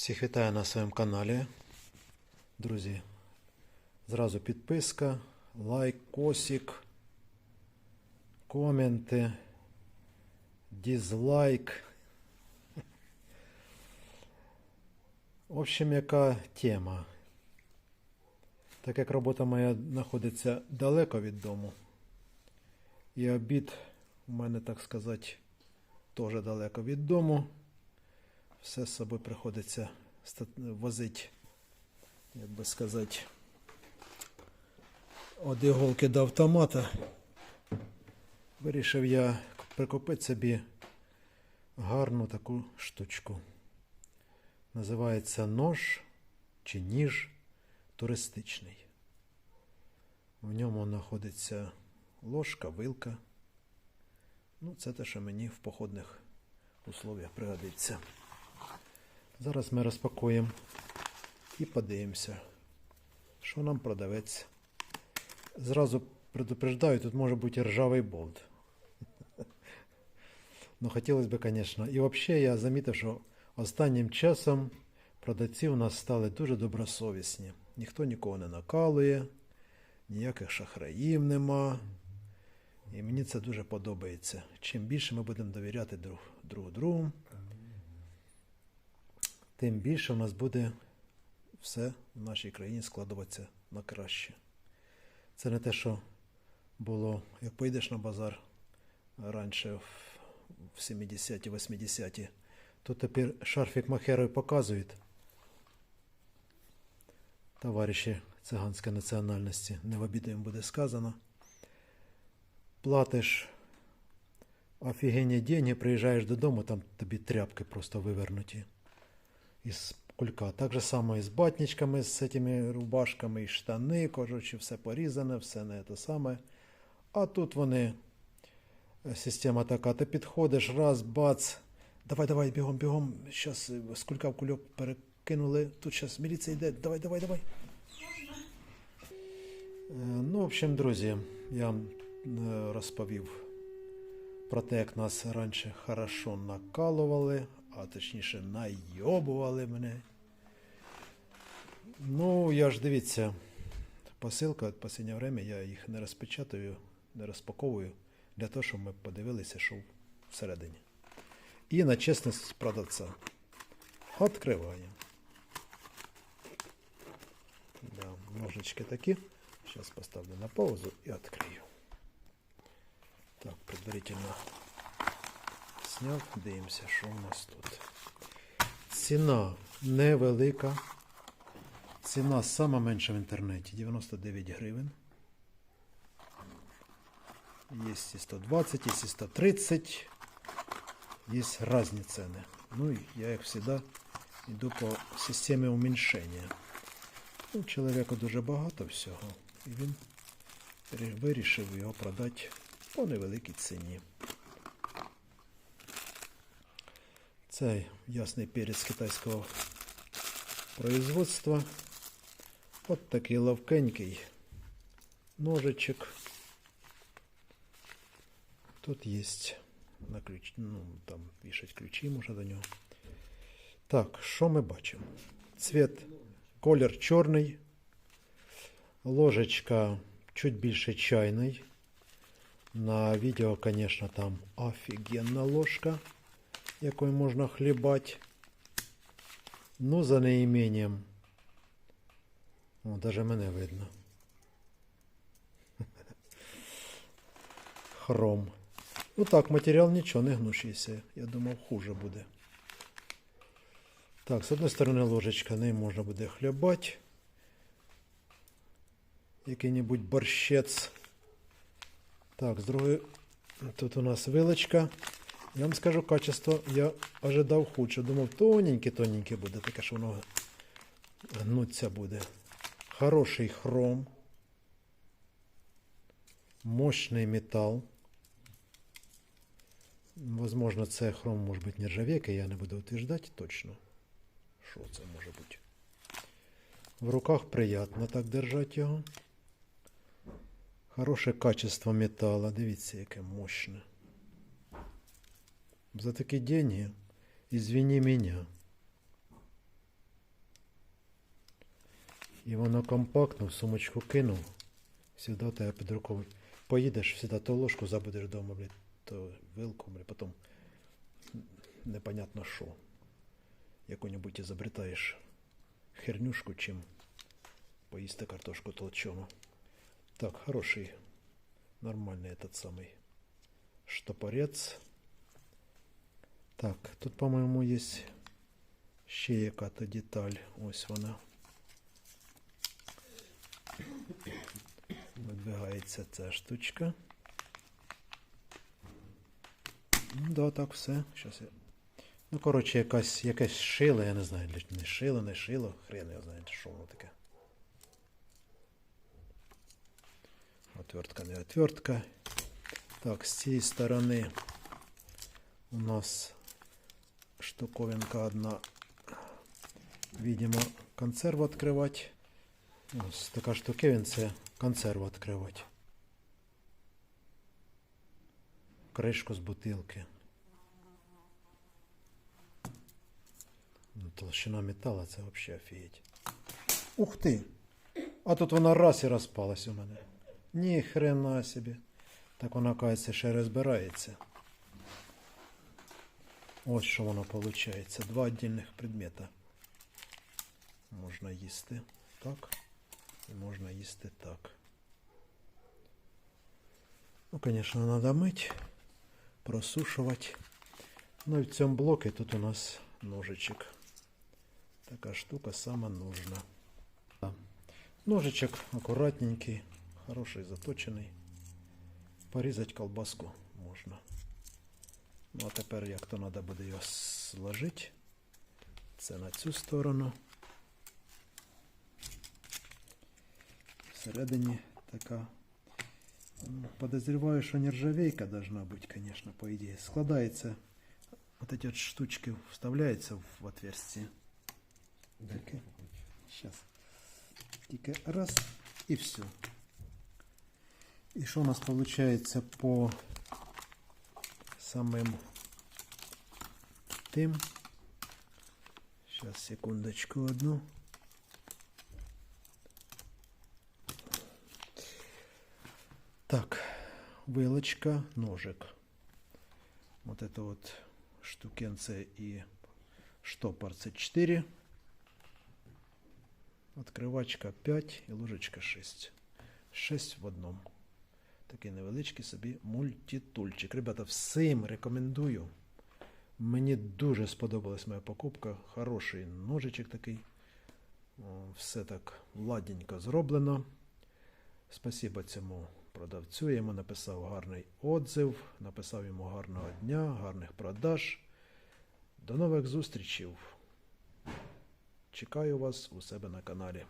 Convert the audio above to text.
Всіх вітаю на своєму каналі. Друзі, зразу підписка, лайк, косик, коменти, дизлайк. В общем, яка тема? Так як робота моя знаходиться далеко від дому, і обід у мене, так сказати, теж далеко від дому. Все з собою приходиться возити, як би сказати, від іголки до автомата. Вирішив я прикупити собі гарну таку штучку. Називається нож чи ніж туристичний. В ньому знаходиться ложка, вилка. Ну, це те, що мені в походних условиях пригодиться. Зараз ми розпакуємо і подивимося, що нам продавець. Зразу предупреждаю, тут може бути ржавий болт. Ну, хотілося б, звісно. І взагалі я замітив, що останнім часом продавці у нас стали дуже добросовісні. Ніхто нікого не накалує, ніяких шахраїв нема. І мені це дуже подобається. Чим більше ми будемо довіряти друг, друг другу, тим більше в нас буде все в нашій країні складуватися на краще. Це не те, що було, як поїдеш на базар раніше в в 70-ті, 80-ті. Тут тепер шарфік махерою показують. Товариші циганської національності, не в обіду їм буде сказано. Платиш офігенні деньги, приїжджаєш додому, там тобі тряпки просто вивернуті із кулька. Так же само і з батничками, з цими рубашками, і штани, коротше, все порізане, все не те саме. А тут вони, е, система така, ти підходиш, раз, бац. Давай, давай, бігом, бігом. Зараз з кулька в кульок перекинули. Тут зараз міліція йде. Давай, давай, давай. Е, Ну, в общем, друзі, я е, розповів про те, як нас раніше хорошо накалували, а точніше найобували мене. Ну, я ж дивіться, посилка в останнє время я їх не розпечатую, не розпаковую для того, щоб ми подивилися, що всередині. І на чесність продавця. Відкриваємо. Да, ножички такі. Зараз поставлю на паузу і відкрию. Так, предварительно сняв, дивимося, що у нас тут. Ціна невелика. Ціна сама менша в інтернеті 99 гривень. Є і 120, є і 130. Є різні ціни. Ну і я, як завжди, йду по системі уменьшення. У чоловіка дуже багато всього. І він вирішив його продати по невеликій ціні. Це ясний перець китайського производства. От такий ловкенький ножичок. Тут є на ключ, ну, там вішать ключі, може до нього. Так, що ми бачимо? Цвіт, колір чорний, ложечка чуть більше чайний. На відео, звісно, там офігенна ложка, Якою можна хлібати. Ну, за неіменням. О, даже мене видно. Хром. Ну так, матеріал нічого, не гнущийся. Я думав, хуже буде. Так, з одної сторони ложечка, нею можна буде хлібати. Який-небудь борщець. Так, з другої, тут у нас вилочка. Я вам скажу качество, я ожидав худше. Думав, тоненьке-тоненьке буде, таке, що воно гнуться буде. Хороший хром. Мощний метал. Возможно, це хром може бути нержавейка, я не буду утверждати точно. Що це може бути? В руках приємно так держати його. Хороше качество металла. Дивіться, яке мощне За такі деньги, извини меня. І воно компактно, в сумочку кинув. Всегда у тебе під рукою. Поїдеш, всегда то ложку забудеш вдома, блядь, то вилку, блядь, потім непонятно що. Яку-небудь ізобретаєш хернюшку, чим поїсти картошку толчену. Так, хороший, нормальный этот самый штопорець. Так, тут, по-моєму, є ще яка-то деталь. Ось вона. Видвигається ця штучка. Ну, да, так, все. Щас я. Ну, коротше, якась, якесь шило, я не знаю, не шило, не шило, хрен я знаю, що воно таке. Отвертка, не отвертка. Так, з цієї сторони у нас штуковинка одна. Видимо, консерву відкривати. Ось така штуковин це консерву відкривати. Кришку з бутилки. Ну, толщина металла це взагалі офігеть. Ух ти! А тут вона раз і розпалась у мене. Ні хрена собі. Так вона, кажеться, ще розбирається. Ось що воно виходить. Два віддільних предмета. Можна їсти так. І можна їсти так. Ну, звісно, треба мити, просушувати. Ну і в цьому блокі тут у нас ножичок. Така штука сама нужна. Да. Ножичок акуратненький, хороший, заточений. Порізати колбаску можна. Ну а тепер як то треба буде його сложити. Це на цю сторону. Всередині така. ну, Подозреваю, що нержавейка должна бути, конечно, по ідеї. Складається. Вот эти вот штучки вставляються в отверстие. Тільки, сейчас. Тільки раз і все. І що у нас получается по самим тим? Сейчас, секундочку одну. Так, вилочка, ножик. Вот это вот штукенце и штопор це 4. Откривачка 5 і ложечка 6. 6 в одному. Такий невеличкий собі мультитульчик. Ребята, всім рекомендую. Мені дуже сподобалась моя покупка. Хороший ножичок такий. Все так ладненько зроблено. Спасибо цьому продавцю. Я йому написав гарний отзив, написав йому гарного дня, гарних продаж. До нових зустрічей. Чекаю вас у себе на каналі.